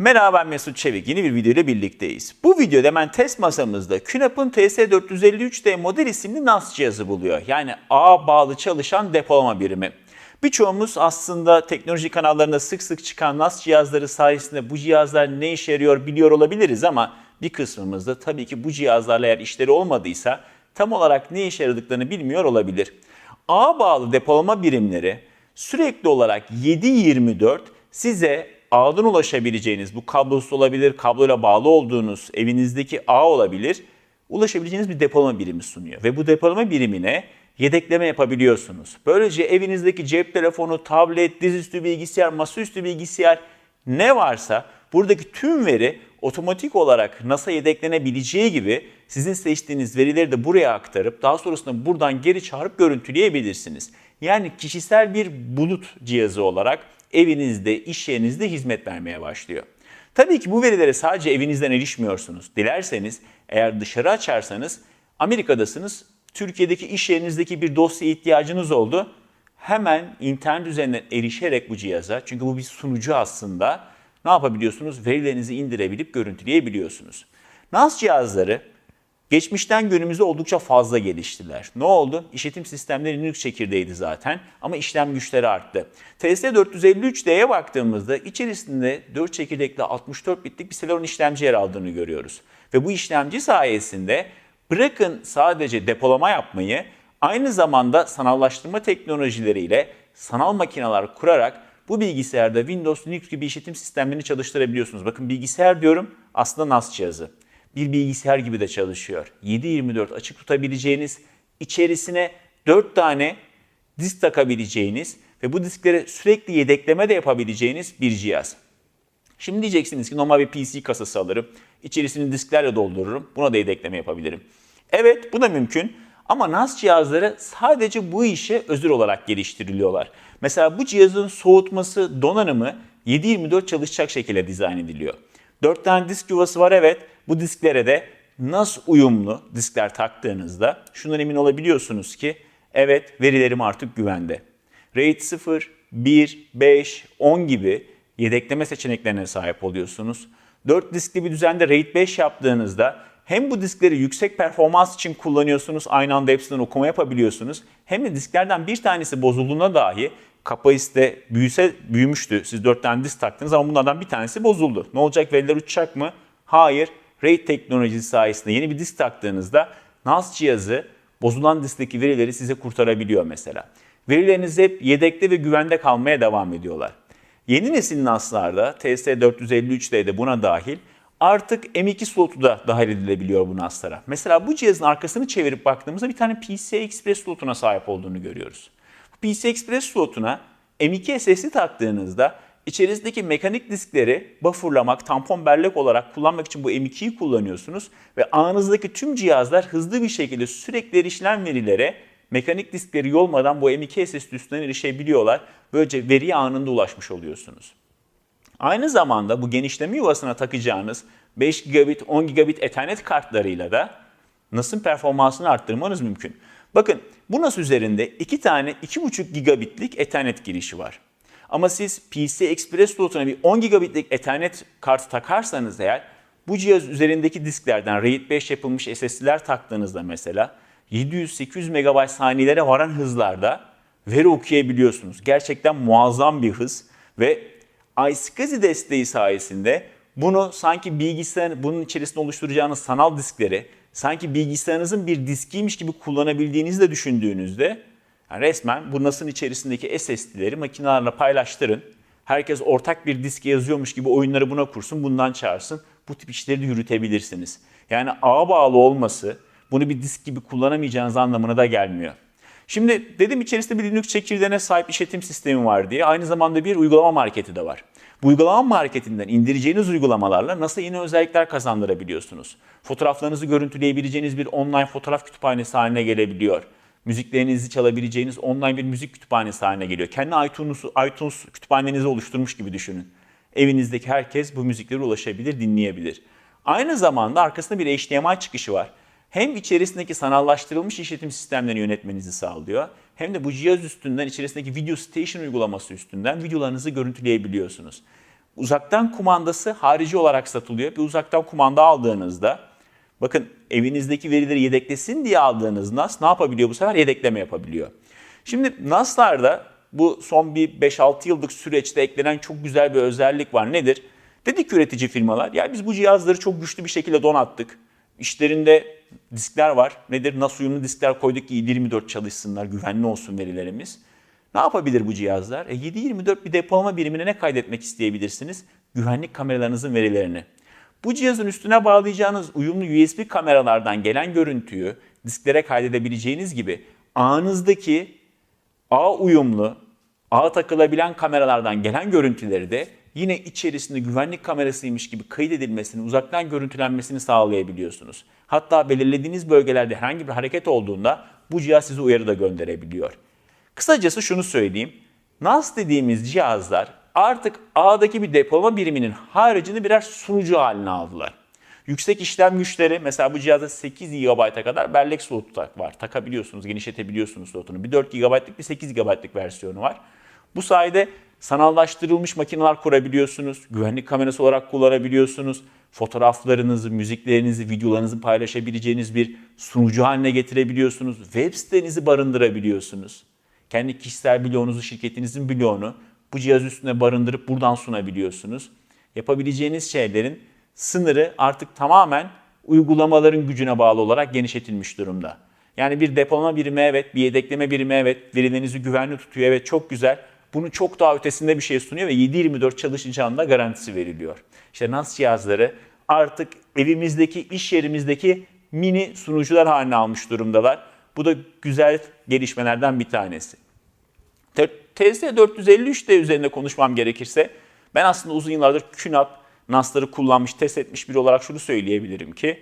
Merhaba ben Mesut Çevik. Yeni bir video ile birlikteyiz. Bu videoda hemen test masamızda QNAP'ın TS453D model isimli NAS cihazı buluyor. Yani ağa bağlı çalışan depolama birimi. Birçoğumuz aslında teknoloji kanallarında sık sık çıkan NAS cihazları sayesinde bu cihazlar ne işe yarıyor biliyor olabiliriz ama bir kısmımız da tabii ki bu cihazlarla eğer işleri olmadıysa tam olarak ne işe yaradıklarını bilmiyor olabilir. Ağa bağlı depolama birimleri sürekli olarak 7-24 size ağdan ulaşabileceğiniz, bu kablosuz olabilir, kabloyla bağlı olduğunuz evinizdeki ağ olabilir, ulaşabileceğiniz bir depolama birimi sunuyor. Ve bu depolama birimine yedekleme yapabiliyorsunuz. Böylece evinizdeki cep telefonu, tablet, dizüstü bilgisayar, masaüstü bilgisayar ne varsa buradaki tüm veri otomatik olarak NAS'a yedeklenebileceği gibi sizin seçtiğiniz verileri de buraya aktarıp daha sonrasında buradan geri çağırıp görüntüleyebilirsiniz. Yani kişisel bir bulut cihazı olarak evinizde, iş yerinizde hizmet vermeye başlıyor. Tabii ki bu verilere sadece evinizden erişmiyorsunuz. Dilerseniz eğer dışarı açarsanız Amerika'dasınız, Türkiye'deki iş yerinizdeki bir dosya ihtiyacınız oldu. Hemen internet üzerinden erişerek bu cihaza, çünkü bu bir sunucu aslında, ne yapabiliyorsunuz? Verilerinizi indirebilip görüntüleyebiliyorsunuz. NAS cihazları Geçmişten günümüze oldukça fazla geliştiler. Ne oldu? İşletim sistemleri Linux çekirdeğiydi zaten ama işlem güçleri arttı. TS453D'ye baktığımızda içerisinde 4 çekirdekli 64 bitlik bir Celeron işlemci yer aldığını görüyoruz. Ve bu işlemci sayesinde bırakın sadece depolama yapmayı aynı zamanda sanallaştırma teknolojileriyle sanal makineler kurarak bu bilgisayarda Windows, Linux gibi işletim sistemlerini çalıştırabiliyorsunuz. Bakın bilgisayar diyorum aslında NAS cihazı bir bilgisayar gibi de çalışıyor. 7-24 açık tutabileceğiniz, içerisine 4 tane disk takabileceğiniz ve bu disklere sürekli yedekleme de yapabileceğiniz bir cihaz. Şimdi diyeceksiniz ki normal bir PC kasası alırım, içerisini disklerle doldururum, buna da yedekleme yapabilirim. Evet bu da mümkün ama NAS cihazları sadece bu işe özel olarak geliştiriliyorlar. Mesela bu cihazın soğutması, donanımı 7-24 çalışacak şekilde dizayn ediliyor. 4 tane disk yuvası var evet. Bu disklere de nasıl uyumlu diskler taktığınızda şundan emin olabiliyorsunuz ki evet verilerim artık güvende. RAID 0, 1, 5, 10 gibi yedekleme seçeneklerine sahip oluyorsunuz. 4 diskli bir düzende RAID 5 yaptığınızda hem bu diskleri yüksek performans için kullanıyorsunuz, aynı anda hepsinden okuma yapabiliyorsunuz. Hem de disklerden bir tanesi bozulduğunda dahi kapasite büyüse büyümüştü. Siz 4 tane disk taktınız ama bunlardan bir tanesi bozuldu. Ne olacak? Veriler uçacak mı? Hayır. RAID teknolojisi sayesinde yeni bir disk taktığınızda NAS cihazı bozulan diskteki verileri size kurtarabiliyor mesela. Verileriniz hep yedekte ve güvende kalmaya devam ediyorlar. Yeni nesil NAS'larda TS453'de de buna dahil artık M2 slotu da dahil edilebiliyor bu NAS'lara. Mesela bu cihazın arkasını çevirip baktığımızda bir tane PCI Express slotuna sahip olduğunu görüyoruz. PCI Express slotuna M2 SSD taktığınızda içerisindeki mekanik diskleri bufferlamak, tampon bellek olarak kullanmak için bu M2'yi kullanıyorsunuz ve ağınızdaki tüm cihazlar hızlı bir şekilde sürekli erişilen verilere mekanik diskleri yolmadan bu M2 SSD üstünden erişebiliyorlar. Böylece veriye anında ulaşmış oluyorsunuz. Aynı zamanda bu genişleme yuvasına takacağınız 5 gigabit, 10 gigabit Ethernet kartlarıyla da NAS'ın performansını arttırmanız mümkün. Bakın bu NAS üzerinde 2 tane 2.5 gigabitlik Ethernet girişi var. Ama siz PC Express slotuna bir 10 gigabitlik Ethernet kartı takarsanız eğer bu cihaz üzerindeki disklerden RAID 5 yapılmış SSD'ler taktığınızda mesela 700-800 MB saniyelere varan hızlarda veri okuyabiliyorsunuz. Gerçekten muazzam bir hız ve iSCSI desteği sayesinde bunu sanki bilgisayarın bunun içerisinde oluşturacağınız sanal diskleri sanki bilgisayarınızın bir diskiymiş gibi kullanabildiğinizi de düşündüğünüzde yani resmen bu NAS'ın içerisindeki SSD'leri makinelerle paylaştırın. Herkes ortak bir diske yazıyormuş gibi oyunları buna kursun, bundan çağırsın. Bu tip işleri de yürütebilirsiniz. Yani ağa bağlı olması bunu bir disk gibi kullanamayacağınız anlamına da gelmiyor. Şimdi dedim içerisinde bir Linux çekirdeğine sahip işletim sistemi var diye. Aynı zamanda bir uygulama marketi de var. Bu uygulama marketinden indireceğiniz uygulamalarla nasıl yeni özellikler kazandırabiliyorsunuz. Fotoğraflarınızı görüntüleyebileceğiniz bir online fotoğraf kütüphanesi haline gelebiliyor. Müziklerinizi çalabileceğiniz online bir müzik kütüphanesi haline geliyor. Kendi iTunes, iTunes kütüphanenizi oluşturmuş gibi düşünün. Evinizdeki herkes bu müziklere ulaşabilir, dinleyebilir. Aynı zamanda arkasında bir HDMI çıkışı var. Hem içerisindeki sanallaştırılmış işletim sistemlerini yönetmenizi sağlıyor hem de bu cihaz üstünden içerisindeki Video Station uygulaması üstünden videolarınızı görüntüleyebiliyorsunuz. Uzaktan kumandası harici olarak satılıyor. Bir uzaktan kumanda aldığınızda bakın evinizdeki verileri yedeklesin diye aldığınız NAS ne yapabiliyor bu sefer? Yedekleme yapabiliyor. Şimdi NAS'larda bu son bir 5-6 yıllık süreçte eklenen çok güzel bir özellik var. Nedir? Dedik üretici firmalar ya biz bu cihazları çok güçlü bir şekilde donattık. İşlerinde diskler var. Nedir? NAS uyumlu diskler koyduk ki 7/24 çalışsınlar, güvenli olsun verilerimiz. Ne yapabilir bu cihazlar? E 7/24 bir depolama birimine ne kaydetmek isteyebilirsiniz? Güvenlik kameralarınızın verilerini. Bu cihazın üstüne bağlayacağınız uyumlu USB kameralardan gelen görüntüyü disklere kaydedebileceğiniz gibi ağınızdaki ağ uyumlu, ağa takılabilen kameralardan gelen görüntüleri de yine içerisinde güvenlik kamerasıymış gibi kaydedilmesini, uzaktan görüntülenmesini sağlayabiliyorsunuz. Hatta belirlediğiniz bölgelerde herhangi bir hareket olduğunda bu cihaz size uyarı da gönderebiliyor. Kısacası şunu söyleyeyim. NAS dediğimiz cihazlar artık ağdaki bir depolama biriminin haricinde birer sunucu haline aldılar. Yüksek işlem güçleri mesela bu cihazda 8 GB'a kadar bellek slotu var. Takabiliyorsunuz, genişletebiliyorsunuz slotunu. Bir 4 GB'lık bir 8 GB'lık versiyonu var. Bu sayede sanallaştırılmış makineler kurabiliyorsunuz. Güvenlik kamerası olarak kullanabiliyorsunuz. Fotoğraflarınızı, müziklerinizi, videolarınızı paylaşabileceğiniz bir sunucu haline getirebiliyorsunuz. Web sitenizi barındırabiliyorsunuz. Kendi kişisel bloğunuzu, şirketinizin bloğunu bu cihaz üstüne barındırıp buradan sunabiliyorsunuz. Yapabileceğiniz şeylerin sınırı artık tamamen uygulamaların gücüne bağlı olarak genişletilmiş durumda. Yani bir depolama birimi evet, bir yedekleme birimi evet, verilerinizi güvenli tutuyor evet çok güzel. Bunu çok daha ötesinde bir şey sunuyor ve 7-24 çalışacağının da garantisi veriliyor. İşte NAS cihazları artık evimizdeki, iş yerimizdeki mini sunucular haline almış durumdalar. Bu da güzel gelişmelerden bir tanesi. TS453 de üzerinde konuşmam gerekirse ben aslında uzun yıllardır QNAP NAS'ları kullanmış, test etmiş biri olarak şunu söyleyebilirim ki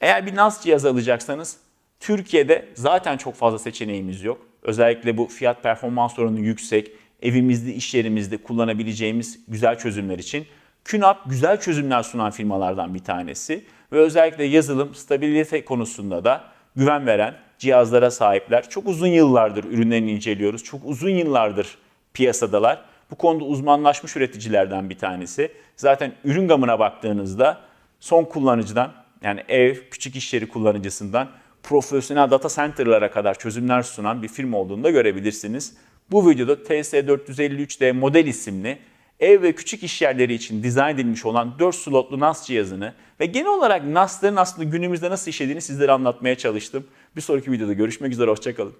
eğer bir NAS cihaz alacaksanız Türkiye'de zaten çok fazla seçeneğimiz yok. Özellikle bu fiyat performans oranı yüksek, evimizde, iş yerimizde kullanabileceğimiz güzel çözümler için QNAP güzel çözümler sunan firmalardan bir tanesi ve özellikle yazılım, stabilite konusunda da güven veren cihazlara sahipler. Çok uzun yıllardır ürünlerini inceliyoruz. Çok uzun yıllardır piyasadalar. Bu konuda uzmanlaşmış üreticilerden bir tanesi. Zaten ürün gamına baktığınızda son kullanıcıdan yani ev, küçük iş yeri kullanıcısından profesyonel data center'lara kadar çözümler sunan bir firma olduğunu da görebilirsiniz. Bu videoda TS453D model isimli ev ve küçük iş yerleri için dizayn edilmiş olan 4 slotlu NAS cihazını ve genel olarak NAS'ların aslında günümüzde nasıl işlediğini sizlere anlatmaya çalıştım. Bir sonraki videoda görüşmek üzere, hoşçakalın.